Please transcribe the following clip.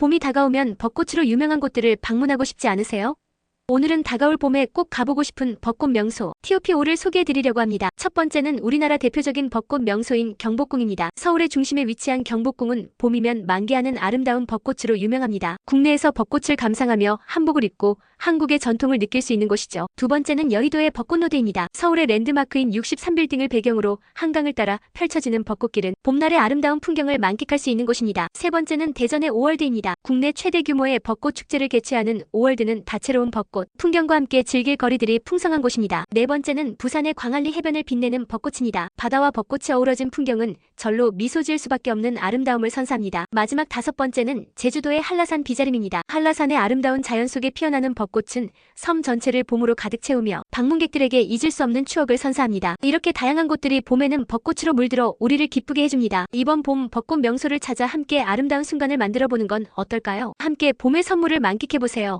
봄이 다가오면 벚꽃으로 유명한 곳들을 방문하고 싶지 않으세요? 오늘은 다가올 봄에 꼭 가보고 싶은 벚꽃 명소 TOP5를 소개해 드리려고 합니다. 첫 번째는 우리나라 대표적인 벚꽃 명소인 경복궁입니다. 서울의 중심에 위치한 경복궁은 봄이면 만개하는 아름다운 벚꽃으로 유명합니다. 국내에서 벚꽃을 감상하며 한복을 입고 한국의 전통을 느낄 수 있는 곳이죠. 두 번째는 여의도의 벚꽃로드입니다. 서울의 랜드마크인 63빌딩을 배경으로 한강을 따라 펼쳐지는 벚꽃길은 봄날의 아름다운 풍경을 만끽할 수 있는 곳입니다. 세 번째는 대전의 오월드입니다. 국내 최대 규모의 벚꽃 축제를 개최하는 오월드는 다채로운 벚꽃, 풍경과 함께 즐길 거리들이 풍성한 곳입니다. 네 번째는 부산의 광안리 해변을 빛내는 벚꽃입니다. 바다와 벚꽃이 어우러진 풍경은 절로 미소 지을 수밖에 없는 아름다움을 선사합니다. 마지막 다섯 번째는 제주도의 한라산 비자림입니다. 한라산의 아름다운 자연 속에 피어나는 벚꽃 은 섬 전체를 봄으로 가득 채우며 방문객들에게 잊을 수 없는 추억을 선사합니다. 이렇게 다양한 곳들이 봄에는 벚꽃으로 물들어 우리를 기쁘게 해줍니다. 이번 봄 벚꽃 명소를 찾아 함께 아름다운 순간을 만들어 보는 건 어떨까요? 함께 봄의 선물을 만끽해 보세요.